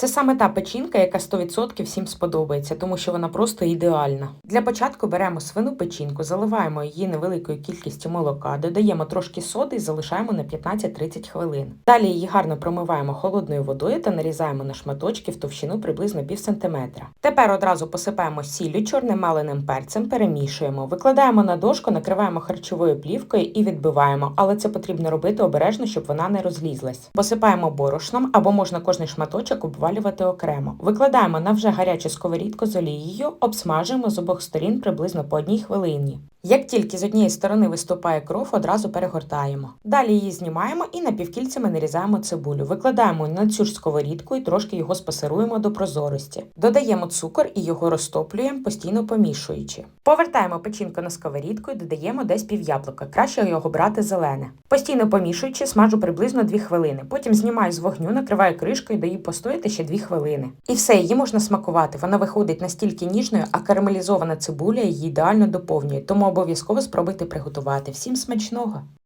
Це саме та печінка, яка 100% всім сподобається, тому що вона просто ідеальна. Для початку беремо свину печінку, заливаємо її невеликою кількістю молока, додаємо трошки соди і залишаємо на 15-30 хвилин. Далі її гарно промиваємо холодною водою та нарізаємо на шматочки в товщину приблизно пів сантиметра. Тепер одразу посипаємо сіллю, чорним маленим перцем, перемішуємо, викладаємо на дошку, накриваємо харчовою плівкою і відбиваємо, але це потрібно робити обережно, щоб вона не розлізлась. Посипаємо борошном або можна кожний шматочок обвалювати окремо. Викладаємо на вже гарячу сковорідку з олією, обсмажуємо з обох сторін приблизно по одній хвилині. Як тільки з однієї сторони виступає кров, одразу перегортаємо. Далі її знімаємо і напівкільцями нарізаємо цибулю. Викладаємо на цю ж сковорідку і трошки його спасируємо до прозорості. Додаємо цукор і його розтоплюємо, постійно помішуючи. Повертаємо печінку на сковорідку і додаємо десь пів яблука. Краще його брати зелене. Постійно помішуючи, смажу приблизно 2 хвилини. Потім знімаю з вогню, накриваю кришкою, даю постояти ще 2 хвилини. І все, її можна смакувати. Вона виходить настільки ніжною, а карамелізована цибуля її ідеально доповнює. Тому обов'язково спробуйте приготувати. Всім смачного!